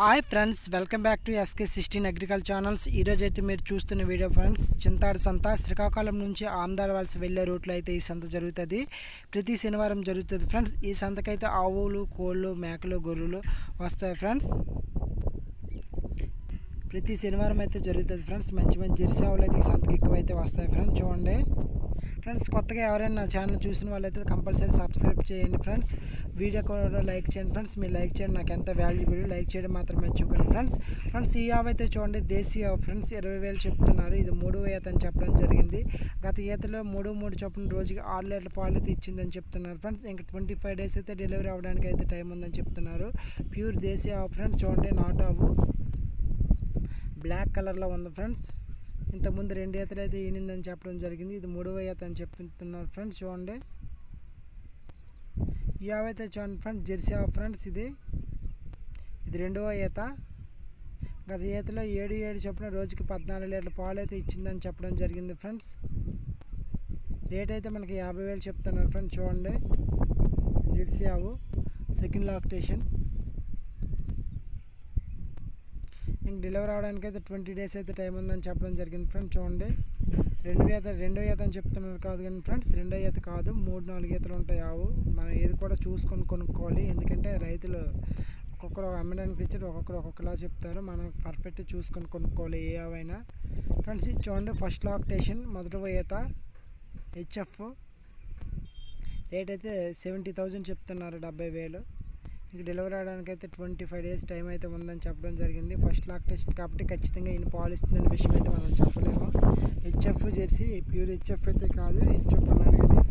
Hi friends welcome back to SK sixteen agriculture channels. ఈరోజు అయితే మీరు చూస్తున్న వీడియో ఫ్రెండ్స్ చింతాడు సంత శ్రీకాకుళం నుంచి ఆమ్దాల వలస వెళ్ళే రూట్లో అయితే ఈ సంత జరుగుతుంది. ప్రతి శనివారం జరుగుతుంది ఫ్రెండ్స్. ఈ సంతకైతే ఆవులు కోళ్ళు మేకలు గొర్రెలు వస్తాయి ఫ్రెండ్స్. ప్రతి శనివారం అయితే జరుగుతుంది ఫ్రెండ్స్. మంచి మంచి జెర్సీ ఆవులు అయితే ఈ సంతకి ఎక్కువ అయితే వస్తాయి ఫ్రెండ్స్. చూడండి. ఫ్రెండ్స్ కొత్తగా ఎవరైనా నా ఛానల్ చూసిన వాళ్ళైతే కంపల్సరీ సబ్స్క్రైబ్ చేయండి ఫ్రెండ్స్. వీడియో కూడా లైక్ చేయండి ఫ్రెండ్స్. మీరు లైక్ చేయండి నాకు ఎంత వాల్యుబుల్ లైక్ చేయడం మాత్రం మర్చిపోకండి ఫ్రెండ్స్. ఫ్రెండ్స్ ఈ ఆవు అయితే చూడండి దేశీ ఆవు ఫ్రెండ్స్. ఇరవై వేలు చెప్తున్నారు. ఇది మూడో ఈత అని చెప్పడం జరిగింది. గత ఈతలో మూడు మూడు చొప్పున రోజుకి ఆరు లీటర్ల పాలు అయితే ఇచ్చిందని చెప్తున్నారు ఫ్రెండ్స్. ఇంకా ట్వంటీ ఫైవ్ డేస్ అయితే డెలివరీ అవ్వడానికి అయితే టైం ఉందని చెప్తున్నారు. ప్యూర్ దేశీ ఆవు ఫ్రెండ్స్ చూడండి నాట్ ఆవు బ్లాక్ కలర్లో ఉంది ఫ్రెండ్స్. ఇంతకుముందు రెండు ఈతలు అయితే ఈనిందని చెప్పడం జరిగింది. ఇది మూడవ ఈత అని చెప్తున్నారు ఫ్రెండ్స్ చూడండి. ఈ చూడండి ఫ్రెండ్స్ జెర్సీ ఆవు ఫ్రెండ్స్ ఇది. ఇది రెండవ ఈత గత ఈతలో ఏడు ఏడు చొప్పున రోజుకి పద్నాలుగు లీటర్ల పాలు అయితే ఇచ్చిందని చెప్పడం జరిగింది ఫ్రెండ్స్. రేట్ అయితే మనకి యాభై వేలు చెప్తున్నారు ఫ్రెండ్స్ చూడండి. జెర్సీ ఆవు సెకండ్ లాక్టేషన్. ఇంక డెలివరీ అవడానికి అయితే ట్వంటీ డేస్ అయితే టైం ఉందని చెప్పడం జరిగింది ఫ్రెండ్స్ చూడండి. రెండు ఈత రెండో ఈత అని చెప్తున్నారు కాదు కానీ ఫ్రెండ్స్ రెండో ఈత కాదు మూడు నాలుగు ఈతలు ఉంటాయి ఆవు. మనం ఏది కూడా చూసుకొని కొనుక్కోవాలి. ఎందుకంటే రైతులు ఒక్కొక్కరు అమ్మడానికి తెచ్చారు ఒక్కొక్కరు ఒక్కొక్కలా చెప్తారు. మనం పర్ఫెక్ట్ చూసుకొని కొనుక్కోవాలి ఏ ఆవైనా ఫ్రెండ్స్ ఇది చూడండి ఫస్ట్ లాక్టేషన్ మొదటి ఈత హెచ్ఎఫ్ రేట్ అయితే సెవెంటీ థౌజండ్ చెప్తున్నారు డెబ్బై వేలు. మీకు డెలివరీ అవడానికి అయితే ట్వంటీ ఫైవ్ డేస్ టైం అయితే ఉందని చెప్పడం జరిగింది. ఫస్ట్ లాక్ టెస్ట్ కాబట్టి ఖచ్చితంగా ఈయన పాలు ఇస్తుందనే విషయం అయితే మనం చెప్పలేము. హెచ్ఎఫ్ జెర్సీ ప్యూర్ హెచ్ఎఫ్ అయితే కాదు హెచ్ఎఫ్ అన్నారు కానీ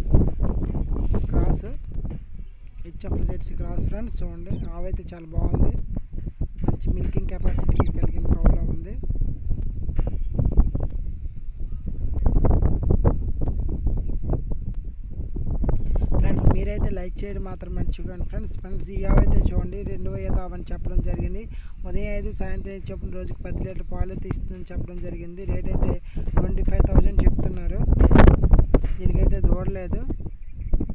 cross HF jersey cross friends చూడండి ఆవైతే అయితే చాలా బాగుంది. మంచి మిల్కింగ్ కెపాసిటీ కలిగిన కౌలా ఉంది అయితే లైక్ చేయడం మాత్రం మర్చిపోకండి. ఫ్రెండ్స్ ఫ్రెండ్స్ ఈ అయితే చూడండి. రెండు ఈత అని చెప్పడం జరిగింది. ఉదయం ఐదు సాయంత్రం ఐదు చెప్పిన రోజుకి పది లీటర్ పాలు తీస్తుందని చెప్పడం జరిగింది. రేట్ అయితే ట్వంటీ ఫైవ్ థౌజండ్ చెప్తున్నారు. దీనికైతే దూడలేదు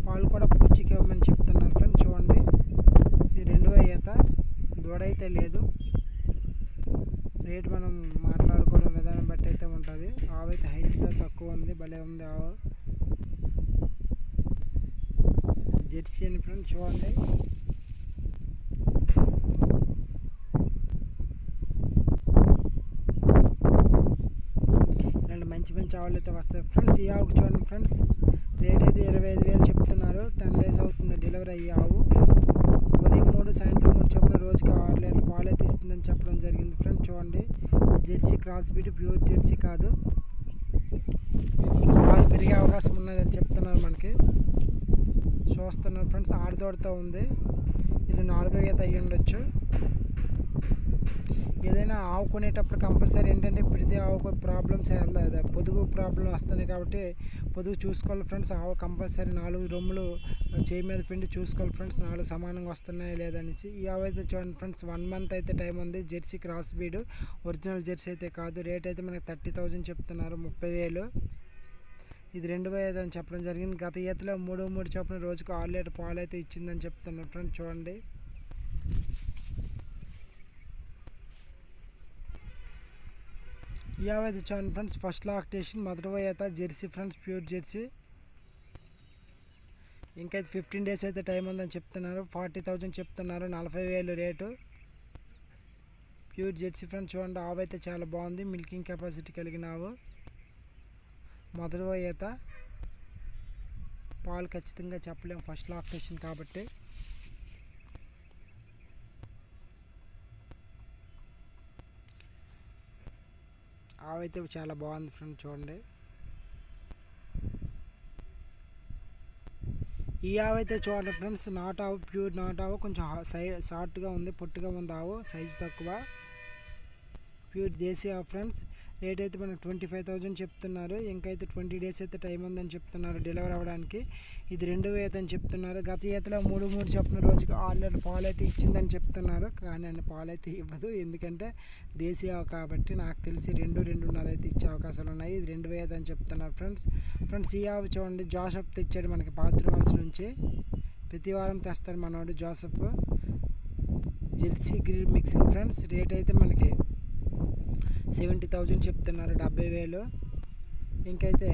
పాలు కూడా పూచికి ఇవ్వమని చెప్తున్నారు. ఫ్రెండ్స్ చూడండి. ఇది రెండవ ఈత దూడ అయితే లేదు. రేట్ మనం మాట్లాడుకోవడం విధానం బట్టి అయితే ఉంటుంది. ఆవు అయితే హైట్లో తక్కువ ఉంది. భలే ఉంది ఆవు. జెర్సీ అని ఫ్రెండ్స్ చూడండి. ఇలాంటి మంచి మంచి ఆవులు అయితే వస్తాయి. ఫ్రెండ్స్ ఈ ఆవుకి చూడండి ఫ్రెండ్స్ రేట్ అయితే ఇరవై ఐదు వేలు చెప్తున్నారు. టెన్ డేస్ అవుతుంది డెలివరీ అయ్యే ఆవు. ఉదయం మూడు సాయంత్రం మూడు చొప్పున రోజుకి ఆరు లీటర్ల పాలు అయితే ఇస్తుందని చెప్పడం జరిగింది ఫ్రెండ్స్ చూడండి. Jersey cross breed pure jersey కాదు. పాలు పెరిగే అవకాశం ఉన్నదని చెప్తున్నారు మనకి. చూస్తున్నారు ఫ్రెండ్స్ ఆడదోడుతూ ఉంది. ఇది నాలుగో గీత అయ్యి ఉండొచ్చు. ఏదైనా ఆవు కొనేటప్పుడు కంపల్సరీ ఏంటంటే ప్రతి ఆవుకు ప్రాబ్లమ్స్ అదే పొదుగు ప్రాబ్లం వస్తున్నాయి కాబట్టి పొదుగు చూసుకోవాలి ఫ్రెండ్స్. ఆవు కంపల్సరీ నాలుగు రొమ్ములు చేయి మీద పిండి చూసుకోవాలి ఫ్రెండ్స్. నాలుగు సమానంగా వస్తున్నాయా లేదనేసి ఈ ఆవు అయితే చూడండి ఫ్రెండ్స్ వన్ మంత్ అయితే టైం ఉంది. Jersey cross breed original jersey అయితే కాదు. రేట్ అయితే మనకి థర్టీ థౌజండ్ చెప్తున్నారు ముప్పై వేలు. ఇది రెండు వేల అని చెప్పడం జరిగింది. గత ఈతలో మూడు మూడు చొప్పున రోజుకు ఆరు లీటర్ పాలు అయితే ఇచ్చిందని చెప్తున్నారు ఫ్రెండ్స్ చూడండి. యావైతే చూడండి ఫ్రెండ్స్ ఫస్ట్ లాక్టేషన్ మొదటి ఈత జెర్సీ ఫ్రెండ్స్ ప్యూర్ జెర్సీ. ఇంకైతే ఫిఫ్టీన్ డేస్ అయితే టైం ఉందని చెప్తున్నారు. ఫార్టీ థౌజండ్ చెప్తున్నారు నలభై వేలు రేటు. ప్యూర్ జెర్సీ ఫ్రెండ్స్ చూడండి ఆవు అయితే చాలా బాగుంది మిల్కింగ్ కెపాసిటీ కలిగిన ఆవు. మొదటి ఈత పాలు ఖచ్చితంగా చెప్పలేము ఫస్ట్ లాక్టేషన్ కాబట్టి. ఆవైతే అయితే చాలా బాగుంది ఫ్రెండ్ చూడండి. ఈ ఆవు అయితే చూడండి ఫ్రెండ్స్ నాట్ ఆవు ప్యూర్ నాట్ ఆవు. కొంచెం సై షార్ట్గా ఉంది పొట్టుగా ఉంది ఆవు. సైజు తక్కువ. ప్యూర్ దేశీ ఫ్రెండ్స్. రేట్ అయితే మనకు ట్వంటీ ఫైవ్ థౌజండ్ చెప్తున్నారు. ఇంకైతే ట్వంటీ డేస్ అయితే టైం ఉందని చెప్తున్నారు డెలివరీ అవ్వడానికి. ఇది రెండు ఈత అని చెప్తున్నారు. గత ఈతలో మూడు మూడు చొప్పున రోజుకి ఆల్రెడీ పాలు అయితే ఇచ్చిందని చెప్తున్నారు. కానీ అన్ని పాలు అయితే ఇవ్వదు. ఎందుకంటే దేశీ ఆవు కాబట్టి నాకు తెలిసి రెండు రెండున్నర అయితే ఇచ్చే అవకాశాలు ఉన్నాయి. ఇది రెండు ఈత అని చెప్తున్నారు ఫ్రెండ్స్. ఫ్రెండ్స్ ఈ ఆవు చూడండి. జోసఫ్ తెచ్చాడు మనకి బాత్రూమ్స్ నుంచి. ప్రతి వారం తెస్తాడు మనోడు Joseph jersey Gir mixing friends. Rate అయితే మనకి సెవెంటీ థౌజండ్ చెప్తున్నారు డెబ్బై వేలు. ఇంకైతే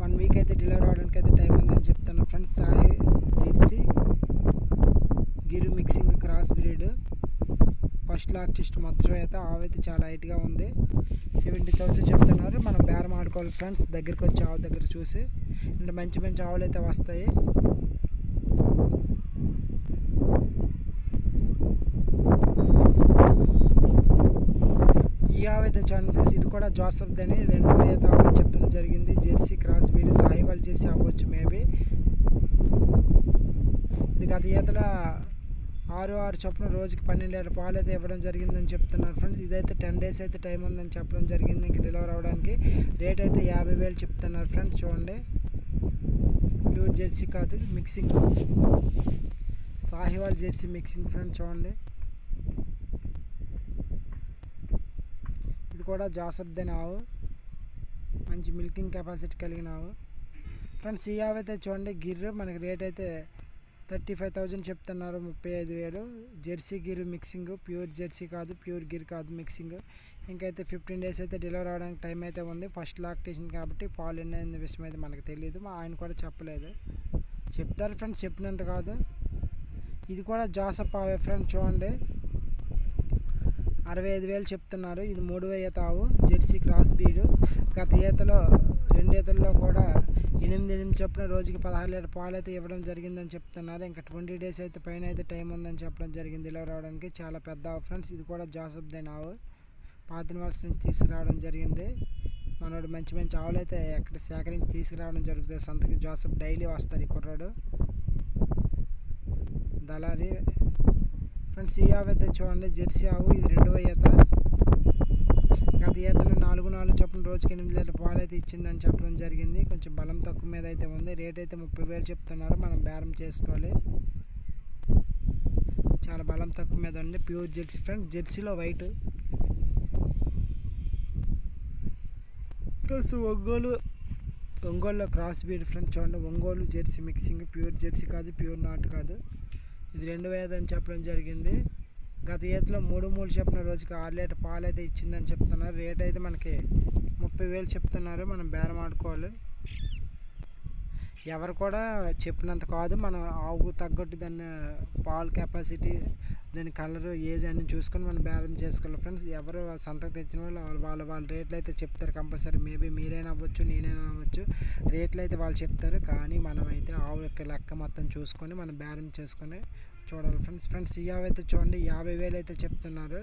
వన్ వీక్ అయితే డెలివరీ అవడానికి అయితే టైం ఉందని చెప్తున్నారు friends. Sai jersey Gir mixing cross breed. First లాక్టిస్ట్ మొత్తం అయితే ఆవు అయితే చాలా హైట్గా ఉంది. సెవెంటీ థౌసండ్ చెప్తున్నారు. మనం బేరం ఆడుకోవాలి ఫ్రెండ్స్. దగ్గరికి వచ్చి ఆవు దగ్గర చూసి. అంటే మంచి మంచి ఆవులు అయితే వస్తాయి. జియావ్ అయితే చూడండి ఫ్రెండ్స్ ఇది కూడా జోసఫ్ దని రెండవ ఈత అని చెప్పడం జరిగింది. Jersey cross breed Sahiwal jersey అవ్వచ్చు మేబీ. ఇది గత ఈతల ఆరు ఆరు చొప్పున రోజుకి పన్నెండు లీటర్ పాలు అయితే ఇవ్వడం జరిగిందని చెప్తున్నారు ఫ్రెండ్స్. ఇదైతే టెన్ డేస్ అయితే టైం ఉందని చెప్పడం జరిగింది. ఇంక డెలివరీ అవ్వడానికి రేట్ అయితే యాభై వేలు చెప్తున్నారు ఫ్రెండ్స్. చూడండి. ప్యూర్ జెర్సీ కాదు mixing. Sahiwal jersey mixing friends. చూడండి ఇది కూడా జాసబ్దన్ ఆవు మంచి మిల్కింగ్ కెపాసిటీ కలిగిన ఆవు. ఫ్రెండ్స్ ఈ ఆవు అయితే చూడండి గిర్రు మనకి రేట్ అయితే థర్టీ ఫైవ్ థౌజండ్ చెప్తున్నారు ముప్పై ఐదు వేలు. Jersey Gir mixing pure jersey కాదు ప్యూర్ గిర్ కాదు మిక్సింగ్. ఇంకైతే ఫిఫ్టీన్ డేస్ అయితే డెలివరీ అవడానికి టైం అయితే ఉంది. ఫస్ట్ లాక్టేషన్ కాబట్టి పాలు ఎన్న విషయం అయితే మనకు తెలియదు మా ఆయన కూడా చెప్పలేదు. చెప్తారు ఫ్రెండ్స్ చెప్పినట్టు కాదు. ఇది కూడా జాసప్ ఆవే ఫ్రెండ్స్ చూడండి. అరవై ఐదు వేలు చెప్తున్నారు. ఇది మూడవ ఈత ఆవు జెర్సీ క్రాస్ బీడు. గత ఈతలో రెండు ఈతల్లో కూడా ఎనిమిది ఎనిమిది చొప్పున రోజుకి పదహారు లీటర్ పాలు అయితే ఇవ్వడం జరిగిందని చెప్తున్నారు. ఇంకా ట్వంటీ డేస్ అయితే పైన అయితే టైం ఉందని చెప్పడం జరిగింది. ఇలా రావడానికి చాలా పెద్ద ఆవు ఫ్రెండ్స్. ఇది కూడా జాసప్ దైన ఆవు. పాతిన నుంచి తీసుకురావడం జరిగింది. మనోడు మంచి మంచి ఆవులు అయితే ఎక్కడ సేకరించి తీసుకురావడం జరుగుతుంది. సంతకి జోసఫ్ డైలీ వస్తాడు ఈ కుర్రాడు. దళారి ఫ్రెండ్స్ ఈ ఆవు అయితే చూడండి జెర్సీ ఆవు ఇది రెండవ ఈత. గత ఈతలు నాలుగు నాలుగు చొప్పున రోజుకి ఎనిమిది లీటర్ పాలు అయితే ఇచ్చిందని చెప్పడం జరిగింది. కొంచెం బలం తక్కువ మీద అయితే ఉంది. రేట్ అయితే ముప్పై వేలు చెప్తున్నారు. మనం బేరం చేసుకోవాలి. చాలా బలం తక్కువ మీద ఉంది. ప్యూర్ జెర్సీ ఫ్రెండ్స్ జెర్సీలో వైట్. ప్లస్ ఒంగోలు ఒంగోలులో క్రాస్ బీడ్ ఫ్రెండ్స్ చూడండి. Ongole jersey mixing pure jersey కాదు ప్యూర్ నాట్ కాదు. ఇది రెండు వేదని అని చెప్పడం జరిగింది. గత ఈతలో మూడు మూడు చెప్పిన రోజుకి ఆరు లీటర్ పాలు అయితే ఇచ్చిందని చెప్తున్నారు. రేట్ అయితే మనకి ముప్పై వేలు చెప్తున్నారు. మనం బేరం ఆడుకోవాలి. ఎవరు కూడా చెప్పినంత కాదు. మనం ఆవుకు తగ్గట్టు దాన్ని పాలు కెపాసిటీ దాని కలర్ ఏజ్ అన్ని చూసుకొని మనం బేరం చేసుకోవాలి ఫ్రెండ్స్ ఎవరు సంతకు తెచ్చిన వాళ్ళు వాళ్ళు వాళ్ళ వాళ్ళ రేట్లు అయితే చెప్తారు కంపల్సరీ మేబీ మీరైనా అవ్వచ్చు నేనైనా అవ్వచ్చు. రేట్లు అయితే వాళ్ళు చెప్తారు. కానీ మనమైతే ఆవు యొక్క లెక్క మొత్తం చూసుకొని మనం బేరం చేసుకొని చూడాలి ఫ్రెండ్స్ ఫ్రెండ్స్ ఈ ఆవు అయితే చూడండి యాభై వేలు అయితే చెప్తున్నారు.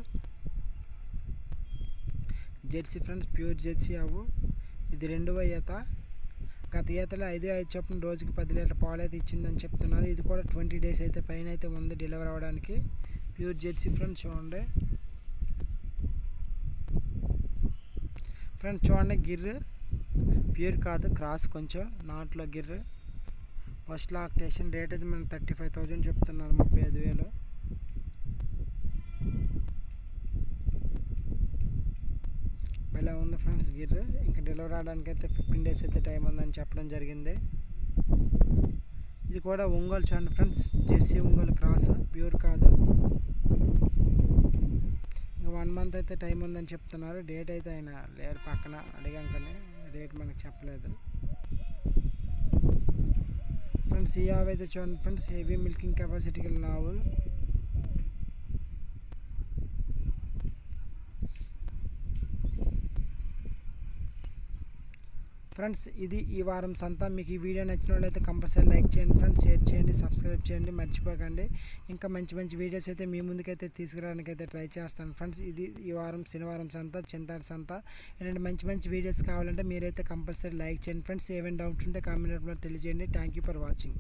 జెర్సీ ఫ్రెండ్స్ ప్యూర్ జెర్సీ ఆవు. ఇది రెండవ ఈత గత ఈతలో ఐదు ఐదు చొప్పున రోజుకి పది లీటర్ పాలు అయితే ఇచ్చిందని చెప్తున్నారు. ఇది కూడా ట్వంటీ డేస్ అయితే పైన అయితే ఉంది డెలివరీ అవ్వడానికి. ప్యూర్ జెర్సీ ఫ్రెండ్స్ చూడండి. ఫ్రెండ్స్ చూడండి గిర్రు ప్యూర్ కాదు క్రాస్ కొంచెం నాట్లో గిర్రు. ఫస్ట్ లాక్టేషన్ రేట్ అయితే మనం థర్టీ ఫైవ్ థౌజండ్ చెప్తున్నారు ముప్పై ఐదు వేలు. భలే ఉంది ఫ్రెండ్స్ గిర్ ఇంకా డెలివరీ రావడానికి అయితే ఫిఫ్టీన్ డేస్ అయితే టైం ఉందని చెప్పడం జరిగింది. ఇది కూడా ఒంగోలు చూడండి friends jersey Ongole cross pure కాదు. ఇంకా వన్ మంత్ అయితే టైం ఉందని చెప్తున్నారు. డేట్ అయితే ఆయన లేరు పక్కన అడిగాం కానీ డేట్ మనకు చెప్పలేదు. ఫ్రెండ్స్ ఈ ఆవు అయితే చూడండి ఫ్రెండ్స్ హెవీ మిల్కింగ్ కెపాసిటీ గల ఆవులు ఫ్రెండ్స్ ఇది ఈ వారం సంతా. మీకు ఈ వీడియో నచ్చిన వాళ్ళైతే కంపల్సరీ లైక్ చేయండి ఫ్రెండ్స్ షేర్ చేయండి సబ్స్క్రైబ్ చేయండి మర్చిపోకండి. ఇంకా మంచి మంచి వీడియోస్ అయితే మీ ముందుకైతే తీసుకురావడానికి అయితే ట్రై చేస్తాను ఫ్రెండ్స్. ఇది ఈ వారం శనివారం సంత చింతాడు సంత. ఇలాంటి మంచి మంచి వీడియోస్ కావాలంటే మీరైతే కంపల్సరీ లైక్ చేయండి ఫ్రెండ్స్. ఏమైనా డౌట్స్ ఉంటే కామెంట్ తెలియజేయండి. Thank you for watching